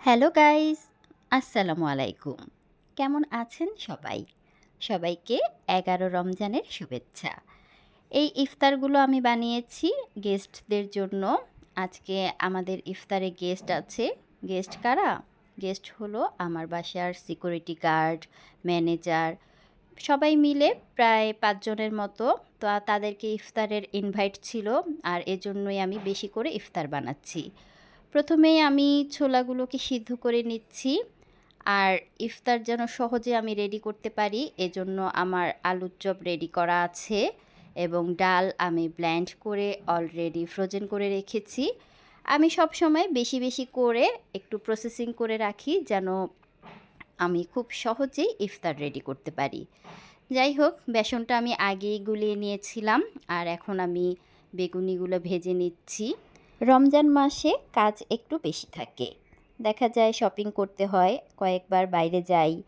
Hello guys, আসসালামু আলাইকুম। কেমন আছেন সবাই? সবাইকে এগারো রমজানের শুভেচ্ছা। এই ইফতারগুলো আমি বানিয়েছি গেস্টদের জন্য। আজকে আমাদের ইফতারে গেস্ট আছে। গেস্ট কারা? গেস্ট হলো আমার বাসার সিকিউরিটি গার্ড, ম্যানেজার, সবাই মিলে প্রায় পাঁচজনের মতো। তো তাদেরকে ইফতারের ইনভাইট ছিল আর এজন্যই আমি বেশি করে ইফতার বানাচ্ছি। প্রথমেই আমি ছোলাগুলোকে সিদ্ধ করে নিচ্ছি আর ইফতার যেন সহজে আমি রেডি করতে পারি, এজন্য আমার আলুর চপ রেডি করা আছে এবং ডাল আমি ব্ল্যান্ড করে অলরেডি ফ্রোজেন করে রেখেছি। আমি সব সময় বেশি বেশি করে একটু প্রসেসিং করে রাখি যেন আমি খুব সহজেই ইফতার রেডি করতে পারি। যাই হোক, বেসনটা আমি আগেই গুলিয়ে নিয়েছিলাম আর এখন আমি বেগুনিগুলো ভেজে নিচ্ছি। রমজান মাসে কাজ একটু বেশি থাকে। দেখা যায় শপিং করতে হয়, কয়েকবার বাইরে যাই,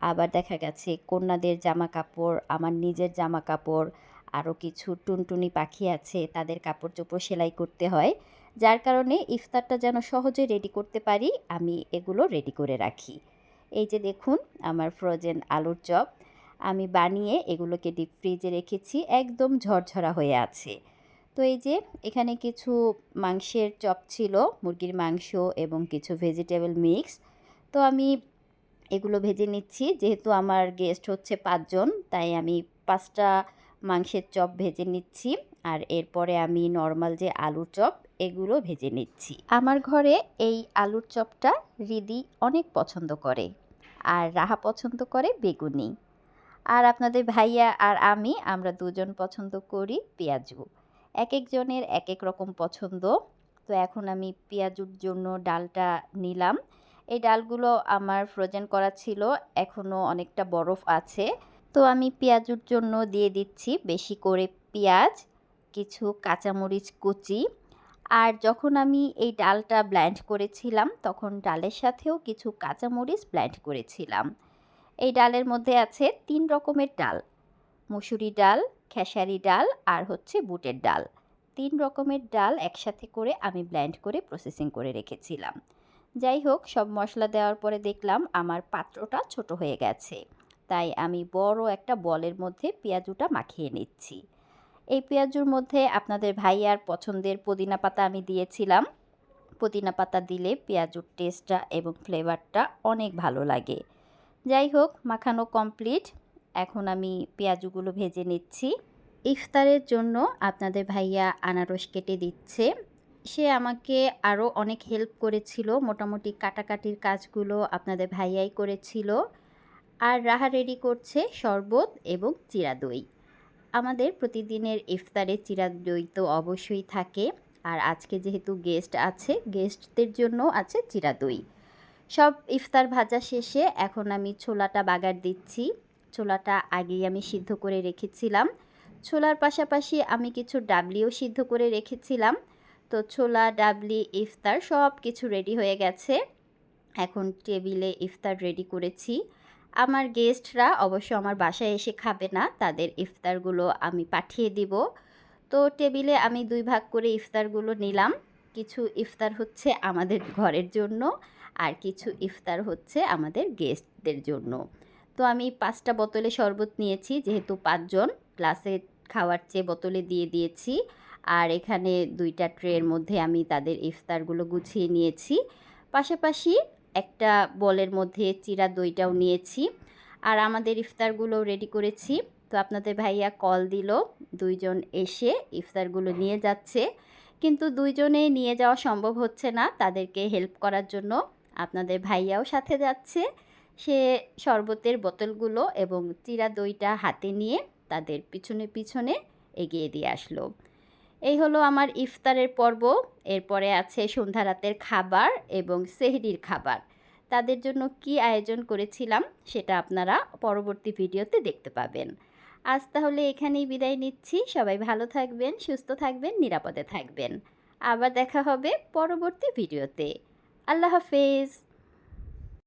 আবার দেখা গেছে কন্যাদের জামা কাপড় আমার নিজের জামা কাপড় আরও কিছু টুনটুনি পাখি আছে, তাদের কাপড় চোপড় সেলাই করতে হয়। যার কারণে ইফতারটা যেন সহজে রেডি করতে পারি, আমি এগুলো রেডি করে রাখি। এই যে দেখুন, আমার ফ্রোজেন আলুর চপ, আমি বানিয়ে এগুলোকে ডিপ ফ্রিজে রেখেছি, একদম ঝরঝরা হয়ে আছে। তো এই যে এখানে কিছু মাংসের চপ ছিল, মুরগির মাংস এবং কিছু ভেজিটেবল মিক্স তো আমি এগুলো ভেজে নিচ্ছি, যেহেতু আমার গেস্ট হচ্ছে পাঁচজন, তাই আমি পাঁচটা মাংসের চপ ভেজে নিচ্ছি আর এরপরে আমি নর্মাল যে আলুর চপ, এগুলো ভেজে নিচ্ছি। আমার ঘরে এই আলুর চপটা রিদি অনেক পছন্দ করে আর রাহা পছন্দ করে বেগুনি। আর আপনাদের ভাইয়া আর আমি, আমরা দুজন পছন্দ করি পেঁয়াজু এক একজনের এক এক রকম পছন্দ। তো এখন আমি পেঁয়াজুর জন্য ডালটা নিলাম। এই ডালগুলো আমার ফ্রোজেন করা ছিল এখনও অনেকটা বরফ আছে। তো আমি পেঁয়াজুর জন্য দিয়ে দিচ্ছি বেশি করে পেঁয়াজ, কিছু কাঁচামরিচ কুচি। আর যখন আমি এই ডালটা ব্ল্যান্ড করেছিলাম, তখন ডালের সাথেও কিছু কাঁচামরিচ ব্ল্যান্ড করেছিলাম। এই ডালের মধ্যে আছে তিন রকমের ডাল। মুসুরি ডাল, খেসারি ডাল আর হচ্ছে বুটের ডাল। তিন রকমের ডাল একসাথে করে আমি ব্ল্যান্ড করে প্রসেসিং করে রেখেছিলাম। যাই হোক, সব মশলা দেওয়ার পরে দেখলাম আমার পাত্রটা ছোট হয়ে গেছে। তাই আমি বড় একটা বলের মধ্যে পেঁয়াজুটা মাখিয়ে নিচ্ছি। এই পেঁয়াজুর মধ্যে আপনাদের ভাইয়ার পছন্দের পুদিনা পাতা আমি দিয়েছিলাম। পুদিনা পাতা দিলে পেঁয়াজুর টেস্টটা এবং ফ্লেভারটা অনেক ভালো লাগে। যাই হোক, মাখানো কমপ্লিট এখন আমি পেঁয়াজগুলো ভেজে নিচ্ছি। ইফতারের জন্য আপনাদের ভাইয়া আনারস কেটে দিচ্ছে। সে আমাকে আরও অনেক হেল্প করেছিল, মোটামুটি কাটাকাটির কাজগুলো আপনাদের ভাইয়াই করেছিল। আর রাহা রেডি করছে শরবত এবং চিরা দই। আমাদের প্রতিদিনের ইফতারে চিরা দই তো অবশ্যই থাকে। আর আজকে যেহেতু গেস্ট আছে গেস্টদের জন্য আছে চিরা দই। সব ইফতার ভাজা শেষে এখন আমি ছোলাটা বাগার দিচ্ছি। ছোলাটা আগেই আমি সিদ্ধ করে রেখেছিলাম। ছোলার পাশাপাশি আমি কিছু ডাবলিও সিদ্ধ করে রেখেছিলাম। তো ছোলা, ডাবলি, ইফতার সব কিছু রেডি হয়ে গেছে। এখন টেবিলে ইফতার রেডি করেছি। আমার গেস্টরা অবশ্য আমার বাসায় এসে খাবে না, তাদের ইফতারগুলো আমি পাঠিয়ে দিব। তো টেবিলে আমি দুই ভাগ করে ইফতারগুলো নিলাম। কিছু ইফতার হচ্ছে আমাদের ঘরের জন্য আর কিছু ইফতার হচ্ছে আমাদের গেস্টদের জন্য। তো আমি পাঁচটা বোতলে শরবত নিয়েছি, যেহেতু পাঁচজন। গ্লাসে খাওয়ার চেয়ে বোতলে দিয়ে দিয়েছি। আর এখানে দুইটা ট্রের মধ্যে আমি তাদের ইফতারগুলো গুছিয়ে নিয়েছি। পাশাপাশি একটা বলের মধ্যে চিরা দইটাও নিয়েছি। আর আমাদের ইফতারগুলো রেডি করেছি। তো আপনাদের ভাইয়া কল দিল, দুইজন এসে ইফতারগুলো নিয়ে যাচ্ছে। কিন্তু দুইজনে নিয়ে যাওয়া সম্ভব হচ্ছে না, তাদেরকে হেল্প করার জন্য। আপনাদের ভাইয়াও সাথে যাচ্ছে। সে শরবতের বোতলগুলো এবং চিরা দইটা হাতে নিয়ে তাদের পিছনে পিছনে এগিয়ে দিয়ে আসলো। এই হলো আমার ইফতারের পর্ব। এরপরে আছে সন্ধ্যা রাতের খাবার এবং সেহরির খাবার। তাদের জন্য কি আয়োজন করেছিলাম সেটা আপনারা পরবর্তী ভিডিওতে দেখতে পাবেন। আজ তাহলে এখানেই বিদায় নিচ্ছি। সবাই ভালো থাকবেন, সুস্থ থাকবেন, নিরাপদে থাকবেন। আবার দেখা হবে পরবর্তী ভিডিওতে। আল্লাহ হাফেজ।